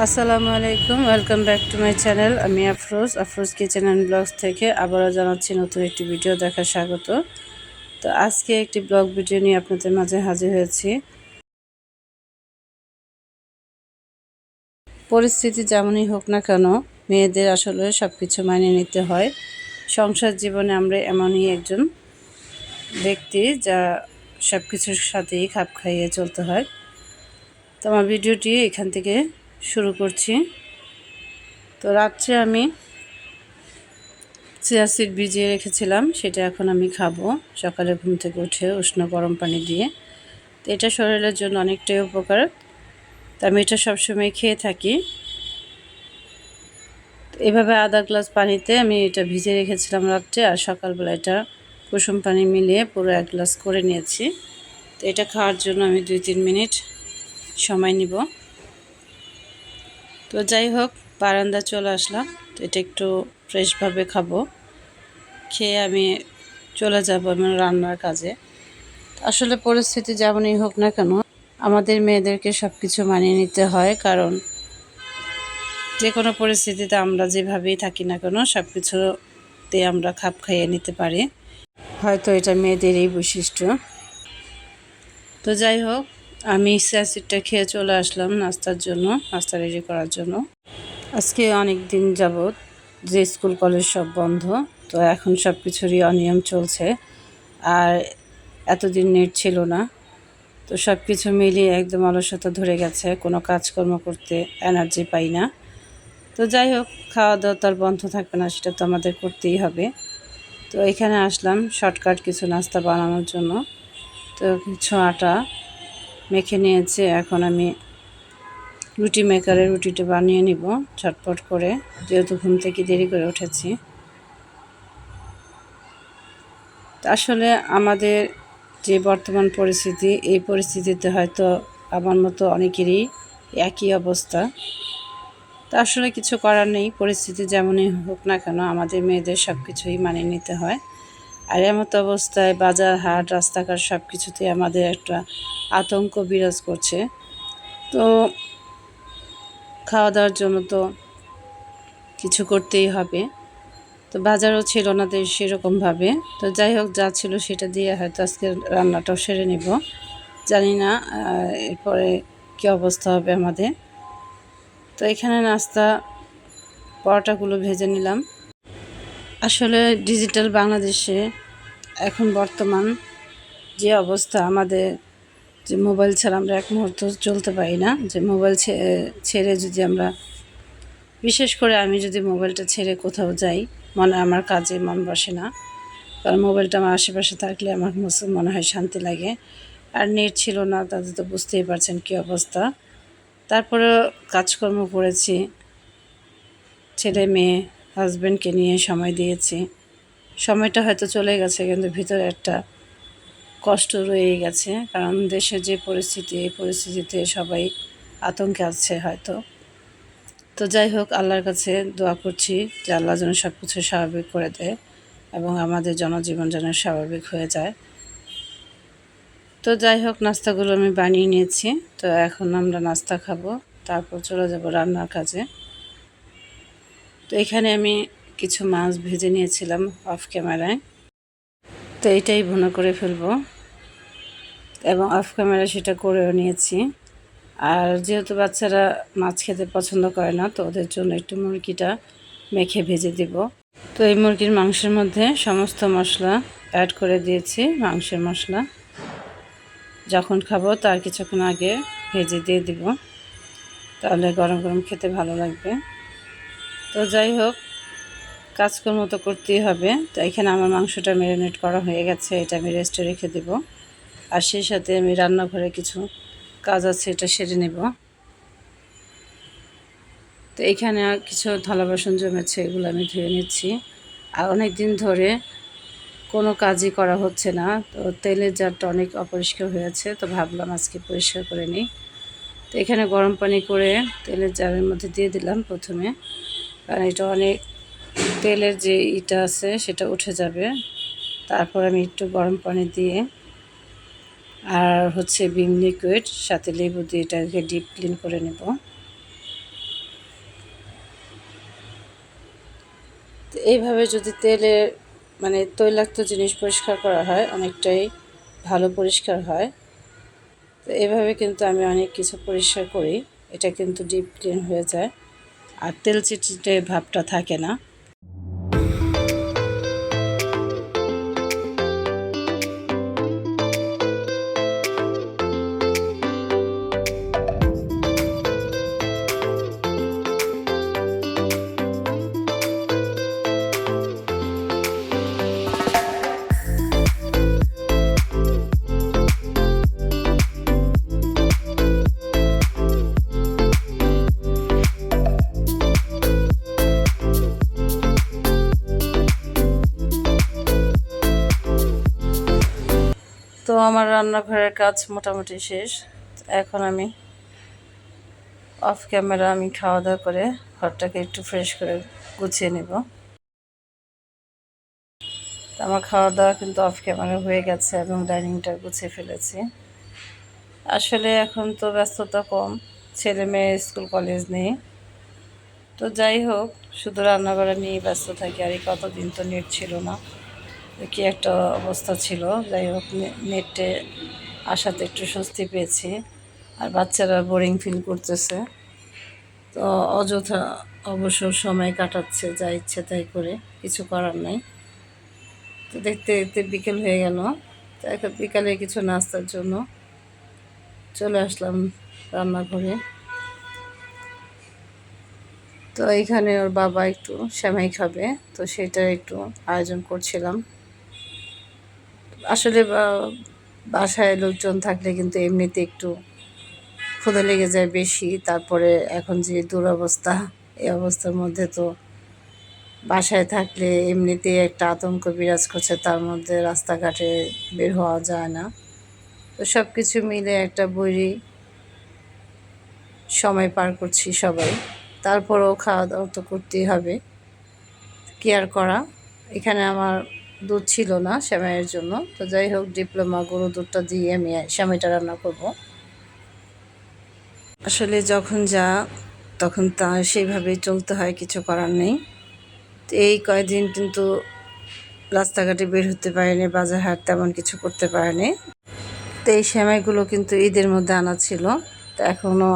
আসসালামু আলাইকুম welcome back to my channel আমি Afroz Afroz kitchen and blogs থেকে আবারও জানাচ্ছি নতুন একটি ভিডিও দেখা স্বাগত। তো আজকে একটি ব্লগ ভিডিও নিয়ে আপনাদের মাঝে হাজির হয়েছি। পরিস্থিতি যেমনই হোক না কেন, মেয়েদের আসলে সব কিছু মানিয়ে নিতে হয়। সংসার জীবনে আমরা এমনই একজন ব্যক্তি যা সব কিছুর সাথেই খাপ খাইয়ে চলতে হয়। তো আমার ভিডিওটি এখান থেকে শুরু করছি। তো রাত্রে আমি চিয়া সিড ভিজিয়ে রেখেছিলাম, সেটা এখন আমি খাব। সকালে ঘুম থেকে উঠে উষ্ণ গরম পানি দিয়ে। তো এটা শরীরের জন্য অনেকটাই উপকার। তা আমি এটা সবসময় খেয়ে থাকি। এভাবে আধা গ্লাস পানিতে আমি এটা ভিজে রেখেছিলাম রাত্রে, আর সকালবেলা এটা কুসুম পানি মিলিয়ে পুরো এক গ্লাস করে নিয়েছি। তো এটা খাওয়ার জন্য আমি দুই তিন মিনিট সময় নিব। তো যাই হোক, বারান্দা চলে আসলাম। তো এটা একটু ফ্রেশভাবে খাব। খেয়ে আমি চলে যাব আমার রান্নার কাজে। আসলে পরিস্থিতি যেমনই হোক না কেন, আমাদের মেয়েদেরকে সব কিছু মানিয়ে নিতে হয়। কারণ যে কোনো পরিস্থিতিতে আমরা যেভাবেই থাকি না কেন সব কিছুতে আমরা খাপ খাইয়ে নিতে পারি। হয়তো এটা মেয়েদেরই বৈশিষ্ট্য। তো যাই হোক আমি স্যাসিডটা খেয়ে চলে আসলাম নাস্তার জন্য, নাস্তা রেডি করার জন্য। আজকে অনেক দিন যাবৎ যে স্কুল কলেজ সব বন্ধ, তো এখন সব কিছুরই অনিয়ম চলছে। আর এতদিন নেট ছিল না, তো সব কিছু মিলিয়ে একদম অলসতা ধরে গেছে, কোনো কাজকর্ম করতে এনার্জি পাই না। তো যাই হোক খাওয়া দাওয়া তো আর বন্ধ থাকবে না, সেটা তো আমাদের করতেই হবে। তো এখানে আসলাম শর্টকাট কিছু নাস্তা বানানোর জন্য। তো কিছু আটা মেখে নিয়েছে। এখন আমি রুটি মেকারে রুটিটা বানিয়ে নিব ঝটপট করে, যেহেতু ঘুম থেকে দেরি করে উঠেছি। আসলে আমাদের যে বর্তমান পরিস্থিতি, এই পরিস্থিতিতে হয়তো আমার মতো অনেকেরই একই অবস্থা। তা আসলে কিছু করার নেই, পরিস্থিতি যেমনই হোক না কেন, আমাদের মেয়েদের সব কিছুই মানিয়ে নিতে হয়। আর এমতো অবস্থায় বাজার হাট, রাস্তাঘাট সব কিছুতে আমাদের একটা আতঙ্ক বিরাজ করছে। তো খাওয়া দাওয়ার জন্য তো কিছু করতেই হবে। তো বাজারও ছিল না সেরকমভাবে। তো যাই হোক, যা ছিল সেটা দিয়ে হয়তো আজকে রান্নাটাও সেরে নিব। জানি না এরপরে কী অবস্থা হবে আমাদের। তো এখানে নাস্তা, পরোটাগুলো ভেজে নিলাম। আসলে ডিজিটাল বাংলাদেশে এখন বর্তমান যে অবস্থা আমাদের, যে মোবাইল ছাড়া আমরা এক মুহূর্ত চলতে পারি না, যে মোবাইল ছেড়ে যদি আমরা, বিশেষ করে আমি যদি মোবাইলটা ছেড়ে কোথাও যাই, মনে, আমার কাজে মন বসে না, কারণ মোবাইলটা আমার আশেপাশে থাকলে আমার মনে হয় শান্তি লাগে। আর নেট ছিল না তাদের তো বুঝতেই পারছেন কী অবস্থা। তারপরে কাজকর্ম করেছি, ছেলে মেয়ে হাজব্যান্ডকে নিয়ে সময় দিয়েছি। সময়টা হয়তো চলে গেছে, কিন্তু ভিতরে একটা কষ্ট রয়ে গেছে। কারণ দেশের যে পরিস্থিতি, এই পরিস্থিতিতে সবাই আতঙ্কে আছে হয়তো। তো যাই হোক, আল্লাহর কাছে দোয়া করছি যে আল্লাহ যেন সব কিছু স্বাভাবিক করে দেয় এবং আমাদের জনজীবন যেন স্বাভাবিক হয়ে যায়। তো যাই হোক, নাস্তাগুলো আমি বানিয়ে নিয়েছি। তো এখন আমরা নাস্তা খাব, তারপর চলে যাব রান্নার কাজে। তো এখানে আমি কিছু মাছ ভেজে নিয়েছিলাম অফ ক্যামেরায় তো এটাই ভুনো করে ফেলব। এবং অফ ক্যামেরা সেটা করেও নিয়েছি। আর যেহেতু বাচ্চারা মাছ খেতে পছন্দ করে না, তো ওদের জন্য একটু মুরগিটা মেখে ভেজে দিব। তো এই মুরগির মাংসের মধ্যে সমস্ত মশলা অ্যাড করে দিয়েছি, মাংসের মশলা। যখন খাব তার কিছুক্ষণ আগে ভেজে দিয়ে দিব। তাহলে গরম গরম খেতে ভালো লাগবে। তো যাই হোক কাজকর্ম তো করতেই হবে। তো এখানে আমার মাংসটা ম্যারিনেট করা হয়ে গেছে, এটা আমি রেস্টে রেখে দেব। আর সেই সাথে আমি রান্নাঘরে কিছু কাজ আছে, এটা সেরে নেব। তো এখানে কিছু থালা বাসন জমেছে, এগুলো আমি ধুয়ে নিচ্ছি। আর অনেক দিন ধরে কোনো কাজই করা হচ্ছে না, তো তেলের জারটা অনেক অপরিষ্কার হয়েছে তো ভাবলাম আজকে পরিষ্কার করে নিই। তো এখানে গরম পানি করে তেলের জারের মধ্যে দিয়ে দিলাম প্রথমে। কারণ এটা অনেক তেলের যে ইটা আছে, সেটা উঠে যাবে। তারপর আমি একটু গরম পানি দিয়ে আর হচ্ছে বিম লিকুইড, সাথে লেবু দিয়ে এটাকে ডিপ ক্লিন করে নেব। এইভাবে যদি তেলের মানে তৈলাক্ত জিনিস পরিষ্কার করা হয়, অনেকটাই ভালো পরিষ্কার হয়। তো এভাবে কিন্তু আমি অনেক কিছু পরিষ্কার করি। এটা কিন্তু ডিপ ক্লিন হয়ে যায়। আর তেল চিটচিটে ভাবটা থাকে না। তো আমার রান্নাঘরের কাজ মোটামুটি শেষ। এখন আমি অফ ক্যামেরা আমি খাওয়া দাওয়া করে ঘরটাকে একটু ফ্রেশ করে গুছিয়ে নেব। আমার খাওয়া দাওয়া কিন্তু অফ ক্যামেরা হয়ে গেছে এবং ডাইনিংটা গুছিয়ে ফেলেছি। আসলে এখন তো ব্যস্ততা কম, ছেলে মেয়ে স্কুল কলেজ নেই। তো যাই হোক, শুধু রান্নাঘরে নিয়ে ব্যস্ত থাকি আর এই কতদিন তো নেট ছিল না। কি একটা অবস্থা ছিল। যাই হোক নেটে আসাতে একটু স্বস্তি পেয়েছি। আর বাচ্চারা বোরিং ফিল করতেছে। তো অযথা অবসর সময় কাটাচ্ছে, যা ইচ্ছে তাই করে, কিছু করার নাই। তো দেখতে দেখতে বিকেল হয়ে গেল। তো এখন বিকালে কিছু নাস্তার জন্য চলে আসলাম রান্নাঘরে। তো এইখানে ওর বাবা একটু সেমাই খাবে, তো সেটা একটু আয়োজন করছিলাম। আসলে বাসায় লোকজন থাকলে কিন্তু এমনিতে একটু ক্ষুদা লেগে যায় বেশি। তারপরে এখন যে দুরবস্থা, এই অবস্থার মধ্যে তো বাসায় থাকলে এমনিতে একটা আতঙ্ক বিরাজ করছে, তার মধ্যে রাস্তাঘাটে বের হওয়া যায় না। তো সব কিছু মিলে একটা বইরি সময় পার করছি সবাই। তারপরেও খাওয়া দাওয়া তো করতেই হবে। কেয়ার করা? এখানে আমার দুধ ছিল না শ্যামাইয়ের জন্য। তো যাই হোক, ডিপ্লোমা গরু দুধটা দিয়ে আমি শ্যামাইটা রান্না করব। আসলে যখন যা, তখন তা সেইভাবেই চলতে হয়, কিছু করার নেই। তো এই কয়দিন কিন্তু রাস্তাঘাটে বের হতে পারেনি, বাজার হাট তেমন কিছু করতে পারেনি। তো এই শ্যামাইগুলো কিন্তু ঈদের মধ্যে আনা ছিল, তো এখনও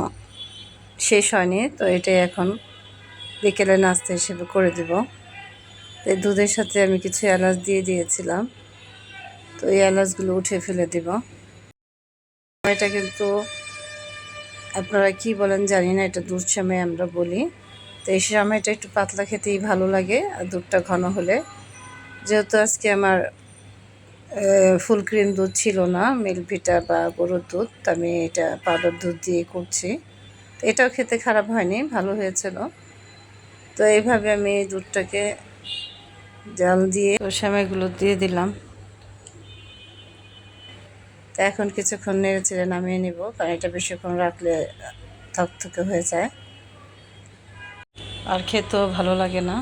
শেষ হয়নি। তো এটাই এখন বিকেলে নাস্তা হিসেবে করে দেবো। তো দুধের সাথে আমি কিছু এলাচ দিয়ে দিয়েছিলাম। তো এই এলাচগুলো উঠে ফেলে দিব। এটা কিন্তু আপনারা কি বলেন জানি না, এটা দুধ সময় আমরা বলি। তো এই সময়টা একটু পাতলা খেতেই ভালো লাগে, আর দুধটা ঘন হলে। যেহেতু আজকে আমার ফুল ক্রিম দুধ ছিল না মিল্কভিটা বা গরুর দুধ আমি এটা পাউডার দুধ দিয়ে করছি। এটাও খেতে খারাপ হয়নি, ভালো হয়েছিল। তো এইভাবে আমি দুধটাকে জাল দিয়ে সেমাইগুলো দিয়ে দিলাম। তো এখন কিছুক্ষণ নেড়ে চেড়ে নামিয়ে নিব, কারণ এটা বেশিক্ষণ রাখলে থকথকে হয়ে যায়। আর খেতেও ভালো লাগে না।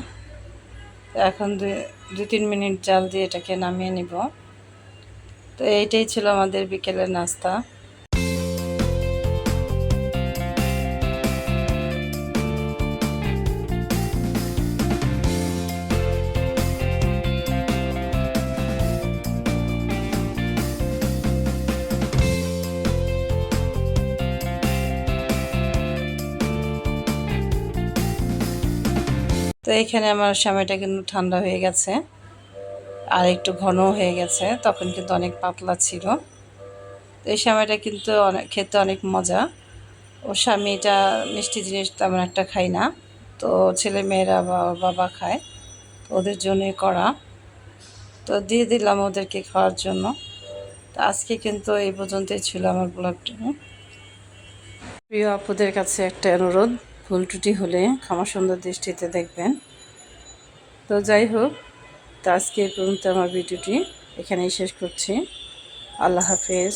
এখন দু তিন মিনিট জাল দিয়ে এটাকে নামিয়ে নিব। তো এইটাই ছিল আমাদের বিকেলের নাস্তা। তো এখানে আমার সময়টা কিন্তু ঠান্ডা হয়ে গেছে। আর একটু ঘন হয়ে গেছে, তখন কিন্তু অনেক পাতলা ছিল। তো এই সময়টা কিন্তু অনেক খেতে অনেক মজা। ও স্বামীটা মিষ্টি জিনিস তেমন একটা খাই না। তো ছেলে মেয়েরা বা বাবা খায়, তো ওদের জন্যই করা। তো দিয়ে দিলাম ওদেরকে খাওয়ার জন্য। তো আজকে কিন্তু এই পর্যন্তই ছিল আমার ব্লগটা। প্রিয় আপুদের কাছে একটা অনুরোধ। ভুল ত্রুটি হলে ক্ষমা সুন্দর দৃষ্টিতে দেখবেন। তো যাই হোক, তো আজকে পর্যন্ত আমার ভিডিওটি এখানেই শেষ করছি। আল্লাহ হাফেজ।